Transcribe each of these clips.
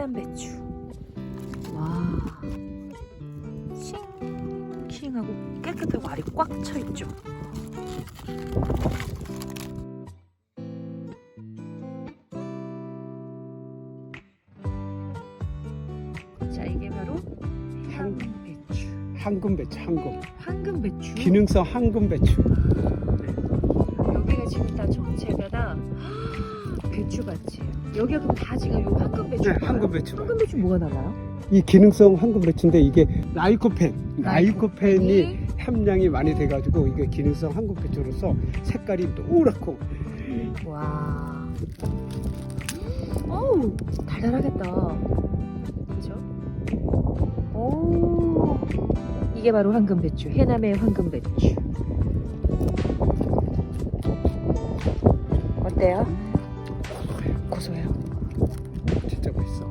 해남 배추. 와. 싱싱하고 깨끗하고 알이 꽉 차 있죠. 자, 이게 바로 해남 배추. 황금 배추, 황금. 황금 배추. 기능성 황금 배추. 아, 여기가 지금 다 전체가 다 배추밭이에요. 여기가 그럼 다 지금 요 황금 배추. 네, 황금 배추. 황금 배추 뭐가 나가요? 이 기능성 황금 배추인데 이게 라이코펜, 라이코펜이 함량이 많이 돼가지고 이게 기능성 황금 배추로서 색깔이 노랗고 와. 어우, 달달하겠다. 그죠? 오. 이게 바로 황금 배추. 해남의 황금 배추. 어때요? 고소해요. 진짜 맛있어.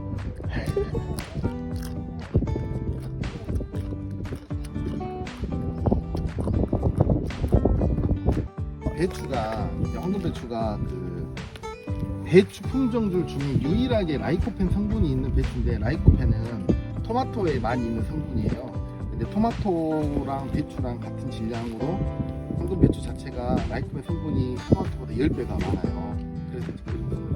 배추가 황금 배추가 그 배추 품종들 중에 유일하게 라이코펜 성분이 있는 배추인데 라이코펜은 토마토에 많이 있는 성분이에요. 근데 토마토랑 배추랑 같은 질량으로 황금 배추 자체가 라이코펜 성분이 토마토보다 10배가 많아요. 그래서 지금